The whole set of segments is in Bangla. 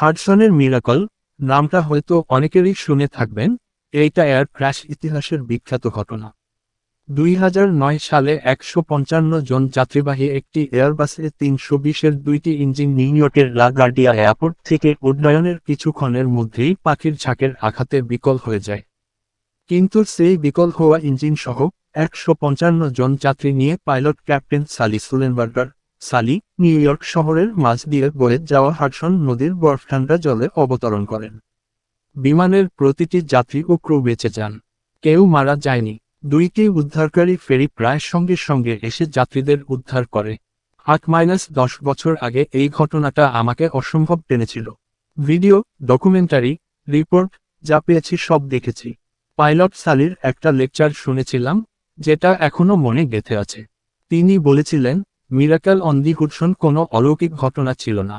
হাডসনের মিরাকল, নামটা হয়তো অনেকেরই শুনে থাকবেন, এইটা এয়ার ক্র্যাশ ইতিহাসের বিখ্যাত ঘটনা। দুই হাজার নয় সালে একশো পঞ্চান্ন জন যাত্রীবাহী একটি এয়ারবাসে তিনশো বিশের দুইটি ইঞ্জিন নিউ ইয়র্কের লা গার্ডিয়া এয়ারপোর্ট থেকে উড্ডয়নের কিছুক্ষণের মধ্যেই পাখির ঝাঁকের আঘাতে বিকল হয়ে যায়। কিন্তু সেই বিকল হওয়া ইঞ্জিন সহ একশো পঞ্চান্ন জন যাত্রী নিয়ে pilot captain Sully Sullenberger Sully, New York শহরের মাঝ দিয়ে বয়ে যাওয়া হাডসন নদীর বরফ ঠান্ডা জলে অবতরণ করেন। বিমানের প্রতিটি যাত্রী ও ক্রু বেঁচে যান। কেউ মারা যায়নি। দুইটি উদ্ধারকারী ফেরি প্রায় সঙ্গে সঙ্গে এসে যাত্রীদের উদ্ধার করে। আট মাইনাস দশ বছর আগে এই ঘটনাটা আমাকে অসম্ভব টেনেছিল। ভিডিও, ডকুমেন্টারি, রিপোর্ট, যা পেয়েছি সব দেখেছি। পাইলট সালির একটা লেকচার শুনেছিলাম, যেটা এখনও মনে গেঁথে আছে। তিনি বলেছিলেন মিরাকেল অন দি হুডসন কোনো অলৌকিক ঘটনা ছিল না।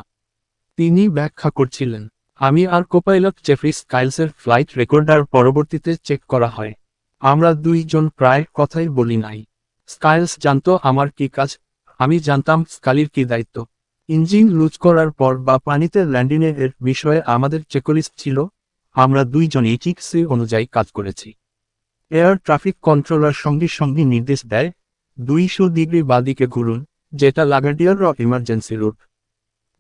তিনি ব্যাখ্যা করছিলেন, আমি আর কোপাইলট জেফ্রি স্কাইলসের ফ্লাইট রেকর্ডার পরবর্তীতে চেক করা হয়। আমরা দুইজন প্রায় কথাই বলি নাই। স্কাইলস জানতো আমার কি কাজ, আমি জানতাম স্কালির কি দায়িত্ব। ইঞ্জিন লুজ করার পর বা পানিতে ল্যান্ডিং এর বিষয়ে আমাদের চেকলিস্ট ছিল, আমরা দুইজন ঠিক সে অনুযায়ী কাজ করেছি। এয়ার ট্রাফিক কন্ট্রোলার সঙ্গে সঙ্গে নির্দেশ দেয়, দুইশো ডিগ্রি বাদিকে ঘুরুন যেটা লাগাডিয়ার ইমার্জেন্সি রুট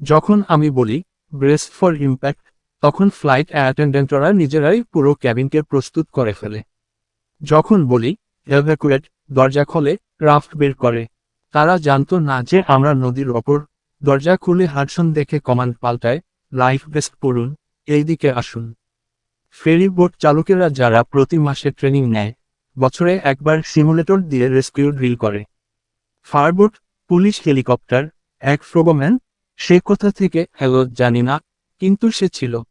যখন আমি বলি ব্রেস ফর ইম্প্যাক্ট তখন ফ্লাইট অ্যাটেন্ডেন্টরা নিজেরাই পুরো ক্যাবিনকে প্রস্তুত করে ফেলে। যখন বলি এভাকুয়েট দরজা খোলে রাফট বের করে। তারা জানতো না যে আমরা নদীর ওপর দরজা খুলে হাডসন দেখে কমান্ড পাল্টায় লাইফ বেস্ট পড়ুন এইদিকে আসুন। ফেরি বোট চালকেরা যারা প্রতি মাসে ট্রেনিং নেয়, বছরে একবার সিমুলেটর দিয়ে রেস্কিউ ড্রিল করে। ফায়ারবোট পুলিশ হেলিকপ্টার, এক ফ্রোগম্যান, সে কোথা থেকে, হ্যালো, জানি না, কিন্তু সে ছিল।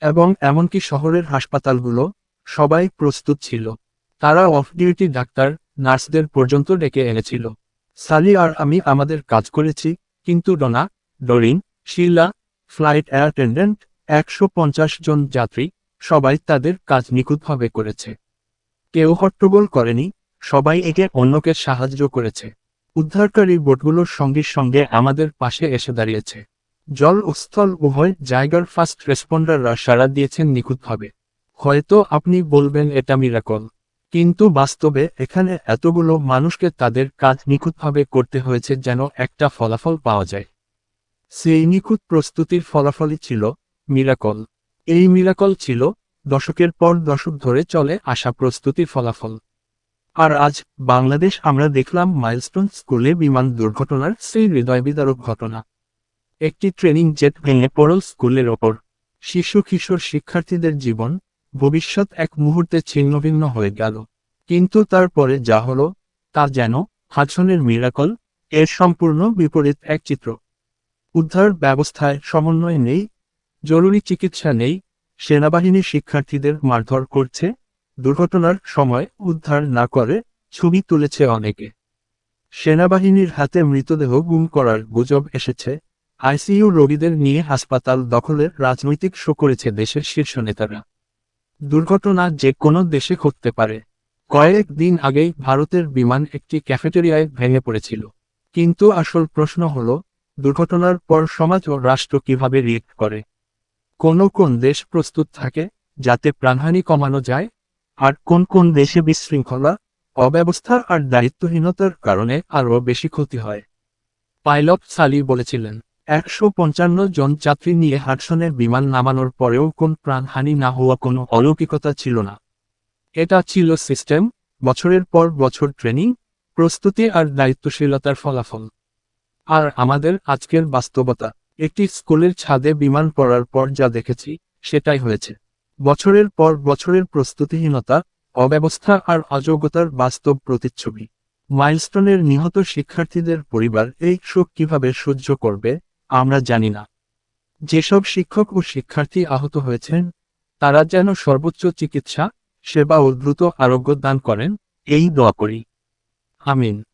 এবং এমনকি শহরের হাসপাতালগুলো, সবাই প্রস্তুত ছিল। তারা অফ ডিউটি ডাক্তার, নার্সদের পর্যন্ত ডেকে এনেছিল। সালি আর আমি আমাদের কাজ করেছি, কিন্তু Donna, Doreen, Sheila, flight attendant, একশো পঞ্চাশ জন যাত্রী, সবাই তাদের কাজ নিখুঁতভাবে করেছে। কেউ হট্টগোল করেনি, সবাই একে অন্যকে সাহায্য করেছে। উদ্ধারকারী বোটগুলোর সঙ্গে সঙ্গে আমাদের পাশে এসে দাঁড়িয়েছে। জল ও স্থল উভয় জায়গার ফার্স্ট রেসপন্ডাররা সাড়া দিয়েছেন নিখুঁতভাবে। হয়তো আপনি বলবেন এটা মিরাকল। কিন্তু বাস্তবে এখানে এতগুলো মানুষকে তাদের কাজ নিখুঁতভাবে করতে হয়েছে যেন একটা ফলাফল পাওয়া যায়। সেই নিখুঁত প্রস্তুতির ফলাফলই ছিল মিরাকল। এই মিরাকল ছিল দশকের পর দশক ধরে চলে আসা প্রস্তুতির ফলাফল। আর আজ বাংলাদেশ আমরা দেখলাম মাইলস্টোন স্কুলে বিমান দুর্ঘটনার সেই হৃদয় বিদারক ঘটনা। একটি ট্রেনিং জেট ভেঙে পড়ল স্কুলের ওপর। শিশু, কিশোর শিক্ষার্থীদের জীবন, ভবিষ্যৎ এক মুহূর্তে ছিন্নভিন্ন হয়ে গেল। কিন্তু তারপরে যা হলো, তা যেন হাডসনের মিরাকল এর সম্পূর্ণ বিপরীত এক চিত্র। উদ্ধার ব্যবস্থায় সমন্বয় নেই, জরুরি চিকিৎসা নেই সেনাবাহিনী শিক্ষার্থীদের মারধর করছে দুর্ঘটনার সময় উদ্ধার না করে ছবি তুলেছে অনেকে। সেনাবাহিনীর হাতে মৃতদেহ গুম করার গুজব এসেছে। আইসিইউ রোগীদের নিয়ে হাসপাতাল দখলের রাজনৈতিক শো করেছে দেশের শীর্ষ নেতারা। দুর্ঘটনা যে কোনো দেশে ঘটতে পারে। কয়েক দিন আগেই ভারতের বিমান একটি ক্যাফেটেরিয়ায় ভেঙে পড়েছিল। কিন্তু আসল প্রশ্ন হল, দুর্ঘটনার পর সমাজ ও রাষ্ট্র কীভাবে রিয়েক্ট করে? কোন কোন দেশ প্রস্তুত থাকে যাতে প্রাণহানি কমানো যায়? আর কোন কোন দেশে বিশৃঙ্খলা, অব্যবস্থা আর দায়িত্বহীনতার কারণে আরও বেশি ক্ষতি হয়। পাইলট সালি বলেছিলেন, একশো পঞ্চান্ন জন যাত্রী নিয়ে হাডসনে বিমান নামানোর পরেও কোন প্রাণহানি না হওয়া কোনো অলৌকিকতা ছিল না। এটা ছিল সিস্টেম, বছরের পর বছর ট্রেনিং, প্রস্তুতি আর দায়িত্বশীলতার ফলাফল। আর আমাদের আজকের বাস্তবতা, একটি স্কুলের ছাদে বিমান পড়ার পর যা দেখেছি, সেটাই হয়েছে। বছরের পর বছরের প্রস্তুতিহীনতা, অব্যবস্থা আর অযোগ্যতার বাস্তব প্রতিচ্ছবি। মাইলস্টোনের নিহত শিক্ষার্থীদের পরিবার এই শোক কীভাবে সহ্য করবে, আমরা জানি না। যেসব শিক্ষক ও শিক্ষার্থী আহত হয়েছেন, তারা যেন সর্বোচ্চ চিকিৎসা, সেবা ও দ্রুত আরোগ্য দান করেন, এই দোয়া করি। আমিন।